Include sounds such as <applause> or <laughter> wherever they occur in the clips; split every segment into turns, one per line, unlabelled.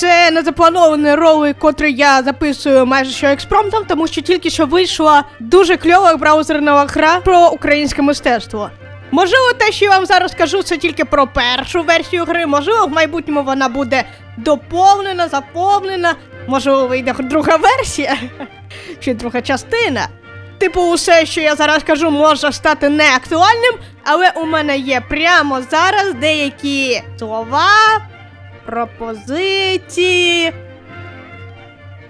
Це не запланований ролик, котрий я записую майже що експромтом, тому що тільки що вийшла дуже кльова браузерна гра про українське мистецтво. Можливо, те, що я вам зараз скажу, це тільки про першу версію гри. Можливо, в майбутньому вона буде доповнена, заповнена. Можливо, вийде друга версія <laughs> чи друга частина. Типу, усе, що я зараз кажу, може стати неактуальним, але у мене є прямо зараз деякі слова, пропозиції.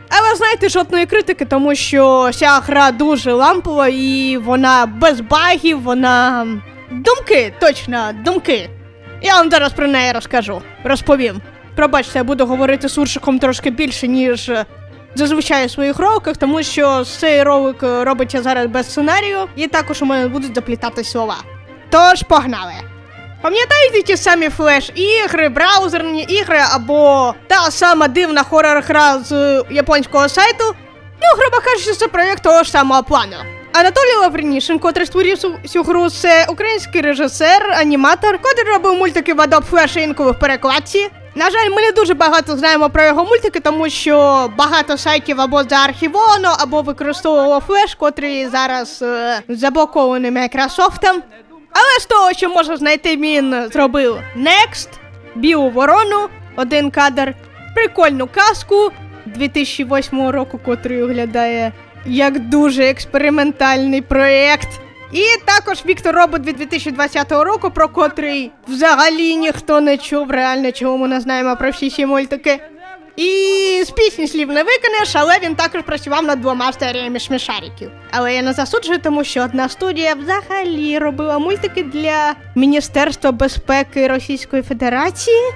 Але знаєте, жодної критики, тому що ця гра дуже лампова і вона без багів, вона. Думки, точно, думки. Я вам зараз про неї розкажу, розповім. Пробачте, я буду говорити суршиком трошки більше, ніж е, зазвичай у своїх роликах, тому що цей ролик е, робиться зараз без сценарію, і також у мене будуть заплітати слова. Тож погнали! Пам'ятаєте ті самі флеш-ігри, браузерні ігри або та сама дивна хорор-гра з е, японського сайту? Ну, грубо кажучи, це проєкт того ж самого плану. Анатолій Лавренішин, котрий створив цю, гру, це український режисер, аніматор, котрий робив мультики в Adobe Flash інколи в перекладці. На жаль, ми не дуже багато знаємо про його мультики, тому що багато сайтів або заархівовано, або використовувало флеш, котрий зараз е, заблокований Майкрософтом. Але з того, що можна знайти, він зробив. Next, Білу ворону, один кадр, прикольну казку. 2008 року, котрий виглядає як дуже експериментальний проєкт. І також Віктор Робот від 2020 року, про котрий взагалі ніхто не чув, реально чого ми не знаємо про всі ці мультики. І з пісні слів не виконеш, але він також працював над двома серіями смішариків. Але я не засуджую, тому що одна студія взагалі робила мультики для Міністерства безпеки Російської Федерації.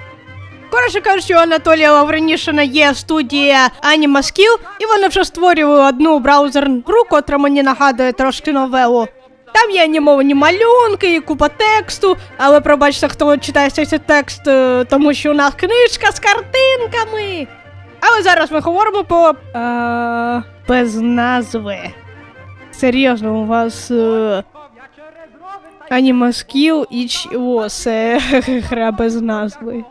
Коротше кажучи, у Анатолія Лавренішина є студія Anima Skill, і вони вже створювали одну браузерну гру, котра мені нагадує трошки новелу. Там є анімовані малюнки і купа тексту, але пробачте, хто читає цей текст, е, тому що у нас книжка з картинками. Але зараз ми говоримо по. Е, без назви. Серйозно, у вас. Е, Аніма Скіл і чого це <laughs> гра без назви.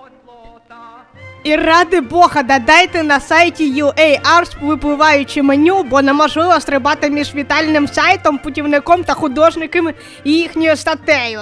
І ради Бога, додайте на сайті UA Arts випливаюче меню, бо неможливо стрибати між вітальним сайтом, путівником та художниками і їхньою статтею.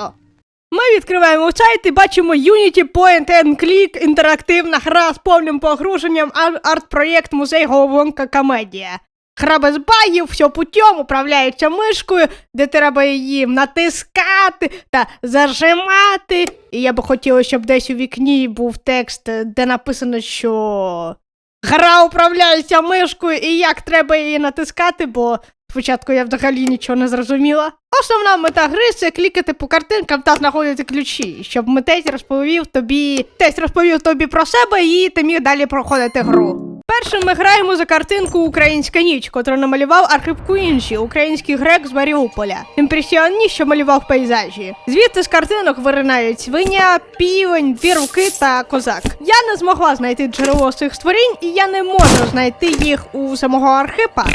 Ми відкриваємо сайт і бачимо Unity Point and Click, інтерактивна гра з повним погруженням, ар- арт-проєкт музей головоломка комедія. Гра без багів, все путем, управляється мишкою, де треба її натискати та зажимати. І я би хотіла, щоб десь у вікні був текст, де написано, що гра управляється мишкою і як треба її натискати, бо спочатку я взагалі нічого не зрозуміла. Основна мета гри це клікати по картинкам та знаходити ключі, щоб митець розповів тобі, тесть розповів тобі про себе і ти міг далі проходити гру. Першим ми граємо за картинку Українська ніч, котру намалював Архип Куінші, український грек з Маріуполя, імпресіоніст, що малював пейзажі. Звідти з картинок виринають свиня, півень, дві руки та козак. Я не змогла знайти джерело цих створінь, і я не можу знайти їх у самого Архипа.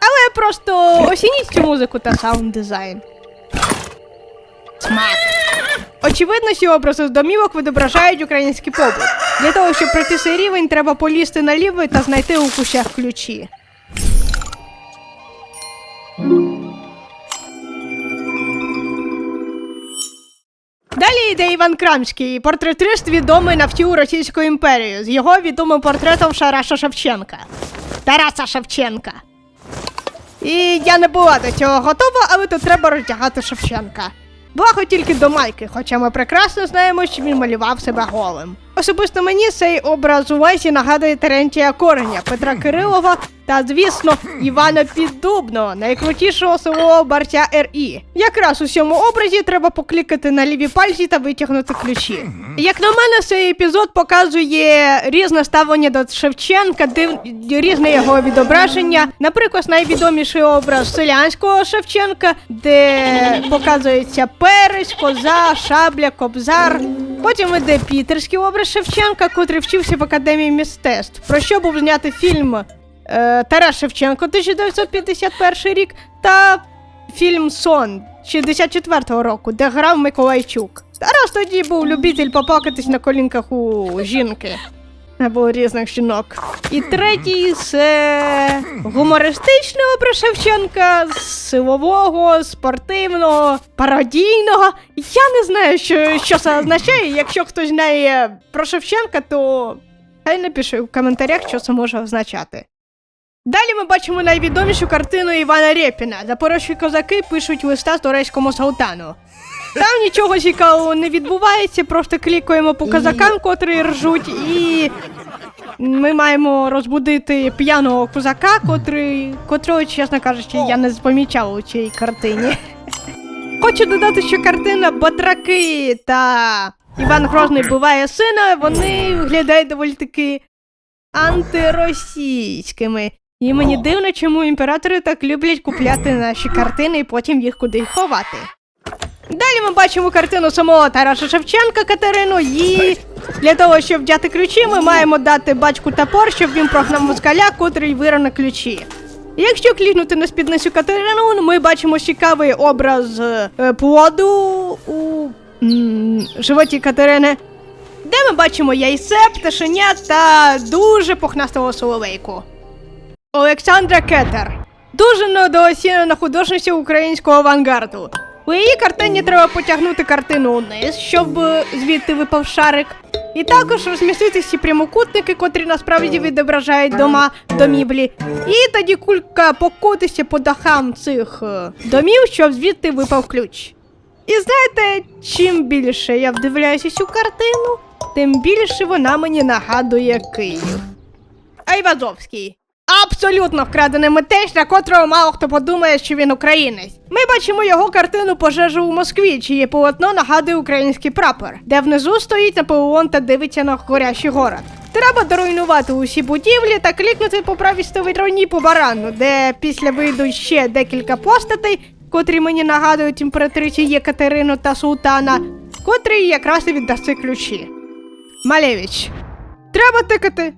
Але просто оцініть цю музику та саунд дизайн. Очевидно, ці образи з домівок відображають український побут. Для того, щоб пройти цей рівень, треба полізти наліво та знайти у кущах ключі. Далі йде Іван Крамський, портретист відомий на всю Російську імперію з його відомим портретом Шараша Шевченка. Тараса Шевченка. І я не була до цього готова, але тут треба роздягати Шевченка. Благо тільки до майки, хоча ми прекрасно знаємо, що він малював себе голим. Особисто мені цей образ у Лесі нагадує Терентія Кореня, Петра Кирилова та, звісно, Івана Піддубного, найкрутішого силового борця РІ. Якраз у цьому образі треба поклікати на ліві пальці та витягнути ключі. Як на мене, цей епізод показує різне ставлення до Шевченка, див... різне його відображення. Наприклад, найвідоміший образ селянського Шевченка, де показується перець, коза, шабля, кобзар. Потім іде пітерський образ Шевченка, котрий вчився в академії мистецтв. Про що був знятий фільм е, Тарас Шевченко 1951 рік та фільм Сон 64-го року, де грав Миколайчук. Тарас тоді був любитель попакатись на колінках у жінки. Або різних жінок. І третій це гумористичного про Шевченка, силового, спортивного, пародійного. Я не знаю, що, що це означає. Якщо хтось знає про Шевченка, то хай напише в коментарях, що це може означати. Далі ми бачимо найвідомішу картину Івана Рєпіна. Запорожці козаки пишуть листа турецькому султану. Там нічого цікавого не відбувається, просто клікаємо по козакам, котрі ржуть, і ми маємо розбудити п'яного козака, котрий, котрого, чесно кажучи, я не помічав у цій картині. Хочу додати, що картина Батраки та Іван Грозний буває сина, вони виглядають доволі таки антиросійськими. І мені дивно, чому імператори так люблять купляти наші картини і потім їх кудись ховати. Далі ми бачимо картину самого Тараса Шевченка Катерину. І для того, щоб взяти ключі, ми маємо дати батьку топор, щоб він прогнав москаля, котрий вирав на ключі. Якщо клікнути на спідницю Катерину, ми бачимо цікавий образ е, плоду у животі Катерини, де ми бачимо яйце, пташеня та дуже пухнастого соловейку. Олександра Кетер. Дуже недооцінена художниця українського авангарду. У її картині треба потягнути картину униз, щоб е, звідти випав шарик. І також розмістити ці прямокутники, котрі насправді відображають дома домівлі. І тоді кулька покотиться по дахам цих е, домів, щоб звідти випав ключ. І знаєте, чим більше я вдивляюся цю картину, тим більше вона мені нагадує Київ. Айвазовський. Абсолютно вкрадений митець, на котрого мало хто подумає, що він українець. Ми бачимо його картину пожежу у Москві, чиє полотно нагадує український прапор, де внизу стоїть Наполеон та дивиться на горящий город. Треба доруйнувати усі будівлі та клікнути по правій стороні по барану, де після вийдуть ще декілька постатей, котрі мені нагадують імператриці Єкатерину та Султана, котрі якраз і віддаси ключі. Малевич. Треба тикати.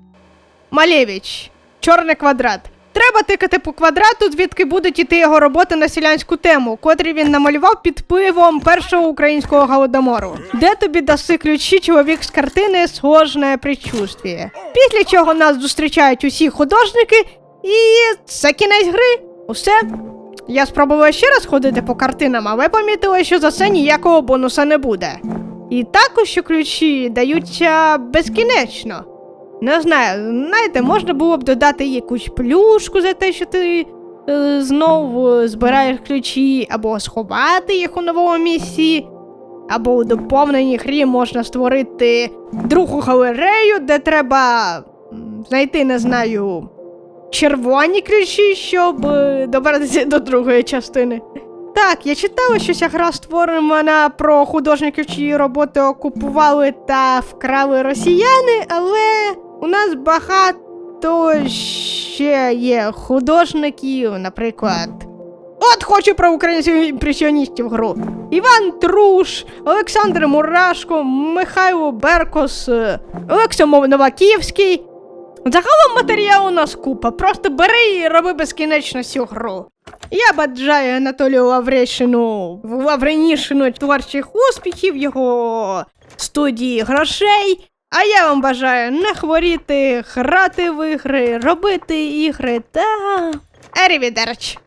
Малевич. Чорний квадрат. Треба тикати по квадрату, звідки будуть іти його роботи на селянську тему, котрі він намалював під впливом першого українського голодомору. Де тобі даси ключі чоловік з картини сложне предчувствие. Після чого нас зустрічають усі художники, і це кінець гри. Усе. Я спробувала ще раз ходити по картинам, але помітила, що за це ніякого бонуса не буде. І також ключі даються безкінечно. Не знаю, знаєте, можна було б додати якусь плюшку за те, що ти е, знов е, збираєш ключі, або сховати їх у новому місці, або у доповненій грі можна створити другу галерею, де треба знайти, не знаю, червоні ключі, щоб е, добратися до другої частини. Так, я читала, що ця гра створена про художників, чиї роботи окупували та вкрали росіяни, але у нас багато ще є художників, наприклад. От хочу про українських імпресіоністів гру. Іван Труш, Олександр Мурашко, Михайло Беркос, Олекса Новаківський. Загалом матеріалу у нас купа. Просто бери і роби безкінечно цю гру. Я бажаю Анатолію Лаврещину, Лавренішину творчих успіхів, його студії грошей. А я вам бажаю не хворіти, грати в ігри, робити ігри та. Арівідерч!